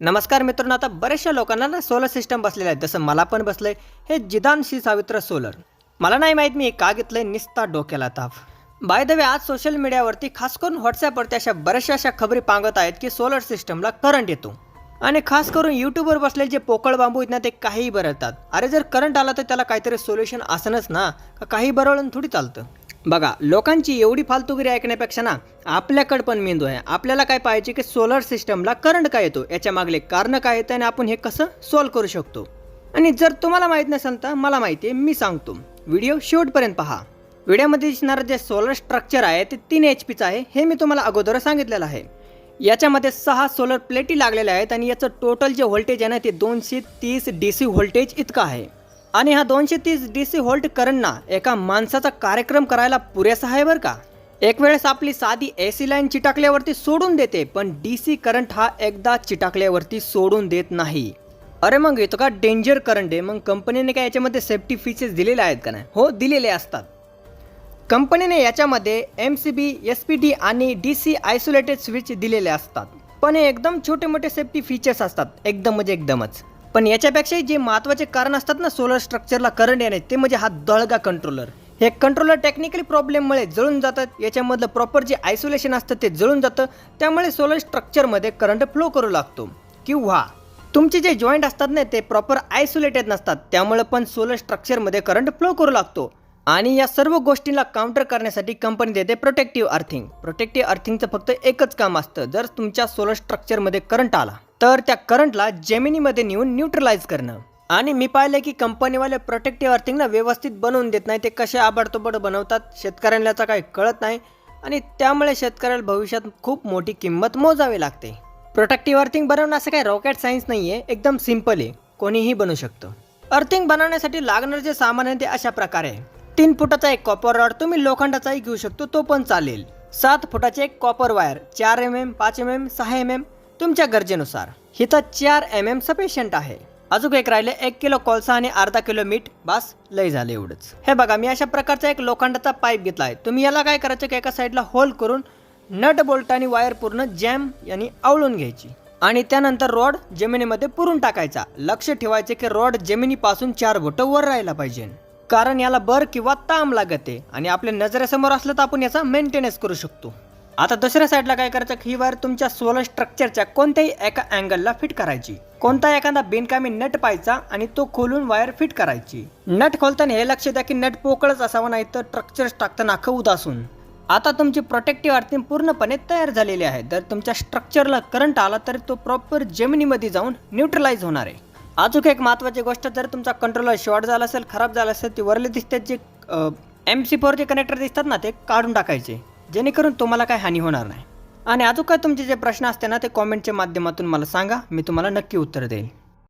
नमस्कार मित्रांनो आता बऱ्याचशा लोकांना ना सोलर सिस्टम बसलेलं आहे. जसं मला पण बसलंय हे जिदान श्री सावित्र सोलर मला नाही माहीत मी का घेतलंय निस्ता डोक्याला ताप. बाय द वे आज सोशल मीडियावरती खास करून व्हॉट्सॲपवरती अशा बऱ्याचशा अशा खबरी पांगत आहेत की सोलर सिस्टमला करंट येतो. आणि खास करून यूट्यूबवर बसलेले जे पोकळ बांबू आहेत ना ते काहीही बरळतात. अरे जर करंट आला तर त्याला काहीतरी सोल्युशन असणंच ना काही बरळून थोडी चालतं? बघा लोकांची एवढी फालतुगिरी ऐकण्यापेक्षा ना आपल्याकडं पण मेंदू आहे. आपल्याला काय पाहिजे की सोलर सिस्टमला करंट काय येतो? याच्या मागले कारण काय येतं आणि आपण हे कसं सॉल्व्ह करू शकतो? आणि जर तुम्हाला माहीत नसेल तर मला माहिती आहे मी सांगतो. व्हिडिओ शेवटपर्यंत पहा. व्हिडिओमध्ये दिसणारं जे सोलर स्ट्रक्चर आहे ते तीन एच पीचं आहे हे मी तुम्हाला अगोदर सांगितलेलं आहे. याच्यामध्ये सहा सोलर प्लेटी लागलेल्या आहेत आणि याचं टोटल जे व्होल्टेज आहे ना ते दोनशे तीस डी सी व्होल्टेज इतकं आहे. आणि हा दोनशे तीस डी सी होल्ट करंटना एका माणसाचा कार्यक्रम करायला पुरेसा आहे बरं का? एक वेळेस आपली साधी ए सी लाईन चिटाकल्यावरती सोडून देते पण डी सी करंट हा एकदा चिटाकल्यावरती सोडून देत नाही. अरे मग येतो का डेंजर करंट आहे? मग कंपनीने काय याच्यामध्ये सेफ्टी फीचर्स दिलेले आहेत का नाही? हो दिलेले असतात. कंपनीने याच्यामध्ये M C B S P D आणि डी सी आयसोलेटेड स्विच दिलेले असतात. पण हे एकदम छोटे मोठे सेफ्टी फीचर्स असतात. एकदम म्हणजे एकदमच. पण याच्यापेक्षाही जे महत्त्वाचे कारण असतात ना सोलर स्ट्रक्चरला करंट येणे ते म्हणजे हा दळगा कंट्रोलर हे कंट्रोलर टेक्निकली प्रॉब्लेममुळे जळून जातात याच्यामधलं प्रॉपर जे आयसोलेशन असतं ते जळून जातं त्यामुळे सोलर स्ट्रक्चरमध्ये करंट फ्लो करू लागतो. किंवा तुमचे जे जॉईंट असतात ना ते प्रॉपर आयसोलेटेड नसतात त्यामुळे पण सोलर स्ट्रक्चरमध्ये करंट फ्लो करू लागतो. आणि या सर्व गोष्टींना काउंटर करण्यासाठी कंपनी देते प्रोटेक्टिव्ह अर्थिंग प्रोटेक्टिव्ह अर्थिंगचं फक्त एकच काम असतं जर तुमच्या सोलर स्ट्रक्चरमध्ये करंट आला. तर त्या करंटला जेमिनीमध्ये नेऊन न्यूट्रलाइज करणं. आणि मी पाहिलं की कंपनीवाले प्रोटेक्टिव्ह अर्थिंग ना व्यवस्थित बनवून देत नाही. ते कसे आबडतोबड बनवतात शेतकऱ्यांना काही कळत नाही. आणि त्यामुळे शेतकऱ्याला भविष्यात खूप मोठी किंमत मोजावी लागते. प्रोटेक्टिव्ह अर्थिंग बनवणं असं काही रॉकेट सायन्स नाही आहे एकदम सिंपल आहे. कोणीही बनवू शकतं. अर्थिंग बनवण्यासाठी लागणारं जे सामान आहे ते अशा प्रकारे आहे. तीन फुटाचा एक कॉपर रॉड तुम्ही लोखंडाचाही घेऊ शकतो तो पण चालेल. सात फुटाचे एक कॉपर वायर चार एम एम पाच एम एम सहा एम एम तुमच्या गरजेनुसार. हिथं चार एम एम सफिशियंट आहे. अजून एक राहिले एक किलो कोळसा आणि अर्धा किलो मीठ. बास लय झालं एवढंच. हे बघा मी अशा प्रकारचा एक लोखंडाचा पाईप घेतला आहे तुम्ही याला काय करायचं की एका साईडला होल करून नट बोल्ट आणि वायर पूर्ण जॅम यांनी आवळून घ्यायची. आणि त्यानंतर रॉड जमिनीमध्ये पुरून टाकायचा. लक्ष ठेवायचे की रॉड जमिनीपासून चार बोटं वर राहायला पाहिजे. कारण याला बर किंवा ताम लागते. आणि आपल्या नजरेसमोर असलं तर आपण याचा मेंटेनन्स करू शकतो. आता दुसऱ्या साईडला काय करायचं? ही वायर तुमच्या सोलर स्ट्रक्चरच्या कोणत्याही एका अँगलला फिट करायची. कोणता एखादा बिनकामी नट पाहायचा आणि तो खोलून वायर फिट करायची. नट खोलताना हे लक्ष द्या की नट पोकळच असावा नाही तर स्ट्रक्चर टाकताना अख्खं उदासून. आता तुमची प्रोटेक्टिव्ह अर्थिंग पूर्णपणे तयार झालेली आहे. जर तुमच्या स्ट्रक्चरला करंट आला तर तो प्रॉपर जमिनीमध्ये जाऊन न्यूट्रलाइज होणार आहे. अजून एक महत्त्वाची गोष्ट जर तुमचा कंट्रोलर शॉर्ट झाला असेल खराब झाला असेल ते वरले दिसतात जे एम सी फोरचे कनेक्टर दिसतात ना ते काढून टाकायचे. जेणेकरून तुम्हाला काही हानी होणार नाही. आणि अजून काय तुमचे जे प्रश्न असते ना ते कॉमेंटच्या माध्यमातून मला सांगा. मी तुम्हाला नक्की उत्तर देईल.